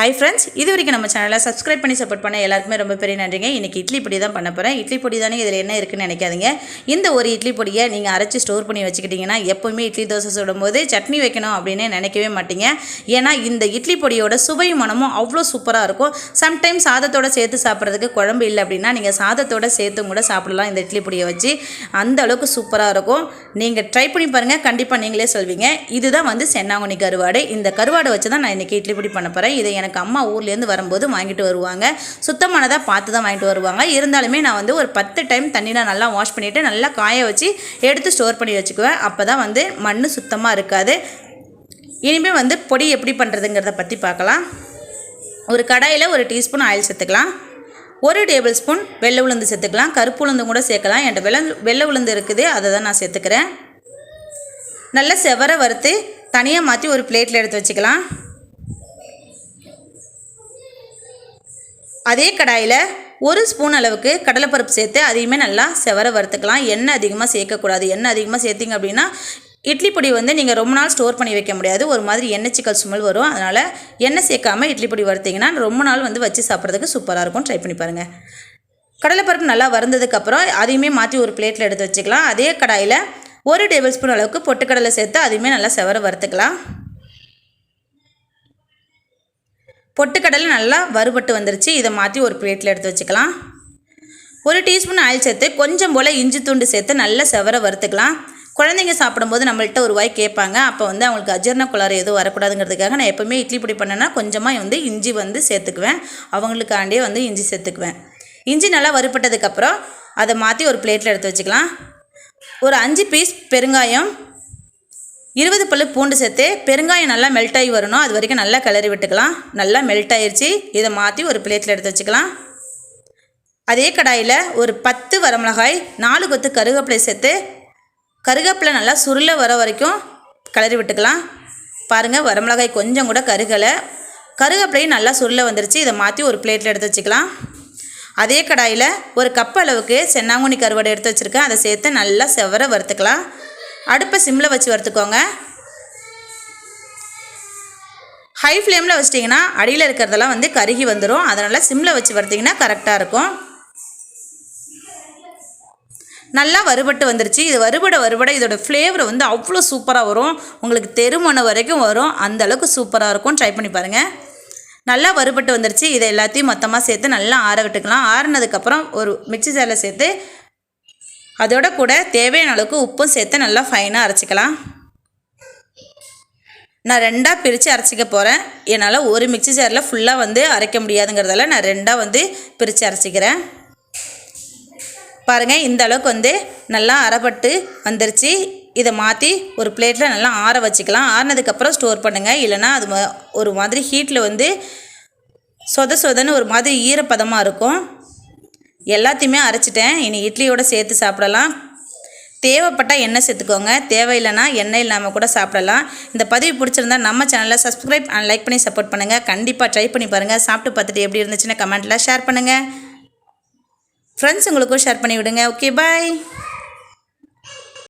Hi friends இது வரைக்கும் நம்ம சேனலை சப்ஸ்கிரைப் பண்ணி சப்போர்ட் பண்ண எல்லாருக்குமே ரொம்ப பெரிய நன்றிங்க. இன்றைக்கி இட்லி பொடி தான் பண்ண போகிறேன் இட்லி பொடி தானே இதில் என்ன இருக்குன்னு நினைக்காதீங்க. இந்த ஒரு இட்லி பொடியை நீங்கள் அரைச்சி ஸ்டோர் பண்ணி வச்சுக்கிட்டிங்கன்னா எப்போவுமே இட்லி தோசை சுடும்போது சட்னி வைக்கணும் அப்படின்னு நினைக்கவே மாட்டீங்க. ஏன்னா இந்த இட்லி பொடியோட சுவையும் மனமும் அவ்வளோ சூப்பராக இருக்கும். சம்டைம் சாதத்தோட சேர்த்து சாப்பிட்றதுக்கு குழம்பு இல்லை அப்படின்னா நீங்கள் சாதத்தோட சேர்த்து கூட சாப்பிடலாம் இந்த இட்லி பொடியை வச்சு. அந்த அளவுக்கு சூப்பராக இருக்கும். நீங்கள் ட்ரை பண்ணி பாருங்கள் கண்டிப்பாக நீங்களே சொல்வீங்க. இதுதான் வந்து சென்னாங்குனி கருவாடு. இந்த கருவாடை வச்சு தான் நான் இன்றைக்கி இட்லி பொடி பண்ண போகிறேன் இதை எனக்கு அம்மா ஊர்லேருந்து வரும்போது வாங்கிட்டு வருவாங்க. சுத்தமானதாக பார்த்து தான் வாங்கிட்டு வருவாங்க. இருந்தாலுமே நான் வந்து ஒரு பத்து டைம் தண்ணியில் நல்லா வாஷ் பண்ணிவிட்டு நல்லா காய வச்சு எடுத்து ஸ்டோர் பண்ணி வச்சுக்குவேன். அப்போ தான் வந்து மண் சுத்தமாக இருக்காது. இனிமேல் வந்து பொடி எப்படி பண்ணுறதுங்கிறத பற்றி பார்க்கலாம். ஒரு கடாயில் ஒரு டீஸ்பூன் ஆயில் சேர்த்துக்கலாம். ஒரு டேபிள் ஸ்பூன் வெள்ளை உளுந்து சேர்த்துக்கலாம். கருப்பு உளுந்து கூட சேர்க்கலாம். என்கிட்ட வெள்ள வெள்ளை உளுந்து இருக்குது. அதை தான் நான் சேர்த்துக்கிறேன். நல்லா செவர வறுத்து தனியாக மாற்றி ஒரு பிளேட்டில் எடுத்து வச்சுக்கலாம். அதே கடாயில் ஒரு ஸ்பூன் அளவுக்கு கடலைப்பருப்பு சேர்த்து அதையுமே நல்லா செவர வறுத்துக்கலாம். எண்ணெய் அதிகமாக சேர்க்கக்கூடாது. எண்ணெய் அதிகமாக சேர்த்திங்க அப்படின்னா இட்லி பொடி வந்து நீங்கள் ரொம்ப நாள் ஸ்டோர் பண்ணி வைக்க முடியாது. ஒரு மாதிரி எண்ணெய் சிக்கல் சுமல் வரும். அதனால் எண்ணெய் சேர்க்காமல் இட்லி பொடி வறுத்திங்கன்னா ரொம்ப நாள் வந்து வச்சு சாப்பிட்றதுக்கு சூப்பராக இருக்கும். ட்ரை பண்ணி பாருங்கள் கடலைப்பருப்பு நல்லா வறுந்ததுக்கப்புறம் அதையுமே மாற்றி ஒரு பிளேட்டில் எடுத்து வச்சுக்கலாம். அதே கடாயில் ஒரு டேபிள் ஸ்பூன் அளவுக்கு பொட்டுக்கடலை சேர்த்து அதையுமே நல்லா செவர வறுத்துக்கலாம். பொட்டுக்கடலை நல்லா வறுபட்டு வந்துருச்சு. இதை மாற்றி ஒரு பிளேட்டில் எடுத்து வச்சுக்கலாம். ஒரு டீஸ்பூன் ஆயில் சேர்த்து கொஞ்சம் போல் இஞ்சி துண்டு சேர்த்து நல்லா செவர வறுத்துக்கலாம். குழந்தைங்க சாப்பிடும்போது நம்மள்ட்ட ஒரு வாய் கேட்பாங்க. அப்போ வந்து அவங்களுக்கு அஜீர்ண குளறு எதுவும் வரக்கூடாதுங்கிறதுக்காக நான் எப்போவுமே இட்லி பொடி பண்ணேன்னா கொஞ்சமாக வந்து இஞ்சி வந்து சேர்த்துக்குவேன். அவங்களுக்காண்டியே வந்து இஞ்சி சேர்த்துக்குவேன். இஞ்சி நல்லா வறுப்பட்டதுக்கப்புறம் அதை மாற்றி ஒரு பிளேட்டில் எடுத்து வச்சுக்கலாம். ஒரு அஞ்சு பீஸ் பெருங்காயம் இருபது பல்லு பூண்டு சேர்த்து பெருங்காயம் நல்லா மெல்ட் ஆகி வரணும். அது வரைக்கும் நல்லா கிளறி விட்டுக்கலாம். நல்லா மெல்ட் ஆயிடுச்சு இதை மாற்றி ஒரு பிளேட்டில் எடுத்து வச்சுக்கலாம். அதே கடாயில் ஒரு பத்து வரமிளகாய் நாலு கொத்து கருவேப்பிலை சேர்த்து கருவேப்பிலை நல்லா சுருள வர வரைக்கும் கிளறி விட்டுக்கலாம். பாருங்கள் வரமிளகாய் கொஞ்சம் கூட கருகலை. கருவேப்பிலையும் நல்லா சுருள வந்துருச்சு. இதை மாற்றி ஒரு பிளேட்டில் எடுத்து வச்சுக்கலாம். அதே கடாயில் ஒரு கப் அளவுக்கு சென்னாங்குனி கருவாடு எடுத்து வச்சுருக்கேன். அதை சேர்த்து நல்லா செவர வறுத்துக்கலாம். அடுப்பை சிம்மில் வச்சு வறுத்துக்கோங்க. ஹை ஃப்ளேமில் வச்சிட்டிங்கன்னா அடியில் இருக்கிறதெல்லாம் வந்து கருகி வந்துடும் அதனால் சிம்மில் வச்சு வறுத்திங்கன்னா கரெக்டாக இருக்கும். நல்லா வறுபட்டு வந்துருச்சு. இது வறுபட வறுபட இதோட ஃப்ளேவர் வந்து அவ்வளோ சூப்பராக வரும். உங்களுக்கு தெருமணம் வரைக்கும் வரும். அந்த அளவுக்கு சூப்பராக இருக்கும் ட்ரை பண்ணி பாருங்கள் நல்லா வறுபட்டு வந்துருச்சு. இதை எல்லாத்தையும் மொத்தமாக சேர்த்து நல்லா ஆற விட்டுக்கலாம். ஆறுனதுக்கப்புறம் ஒரு மிக்சி ஜாரில் சேர்த்து அதோட கூட தேவையான அளவுக்கு உப்பும் சேர்த்து நல்லா ஃபைனாக அரைச்சிக்கலாம். நான் ரெண்டாக பிரித்து அரைச்சிக்க போகிறேன் என்னால் ஒரு மிக்சி ஜாரில் ஃபுல்லாக வந்து அரைக்க முடியாதுங்கிறதால நான் ரெண்டாக வந்து பிரித்து அரைச்சிக்கிறேன். பாருங்கள் இந்த அளவுக்கு வந்து நல்லா அரைப்பட்டு வந்துருச்சு. இதை மாற்றி ஒரு பிளேட்டில் நல்லா ஆற வச்சுக்கலாம். ஆறினதுக்கப்புறம் ஸ்டோர் பண்ணுங்கள் இல்லைனா அது ஒரு மாதிரி ஹீட்டில் வந்து சொத சொதன்னு ஒரு மாதிரி ஈரப்பதமாக இருக்கும். எல்லாத்தையுமே அரைச்சிட்டேன். இனி இட்லியோட சேர்த்து சாப்பிடலாம். தேவைப்பட்டால் எண்ணெய் சேர்த்துக்கோங்க. தேவையில்லைன்னா எண்ணெய் இல்லாமல் கூட சாப்பிடலாம். இந்த பதிவு பிடிச்சிருந்தா நம்ம சேனலை சப்ஸ்கிரைப் அண்ட் லைக் பண்ணி சப்போர்ட் பண்ணுங்கள் கண்டிப்பாக ட்ரை பண்ணி பாருங்கள் சாப்பிட்டு பார்த்துட்டு எப்படி இருந்துச்சுன்னு கமெண்ட்டில் ஷேர் பண்ணுங்கள் ஃப்ரெண்ட்ஸ் உங்களுக்கும் ஷேர் பண்ணி விடுங்க. Okay bye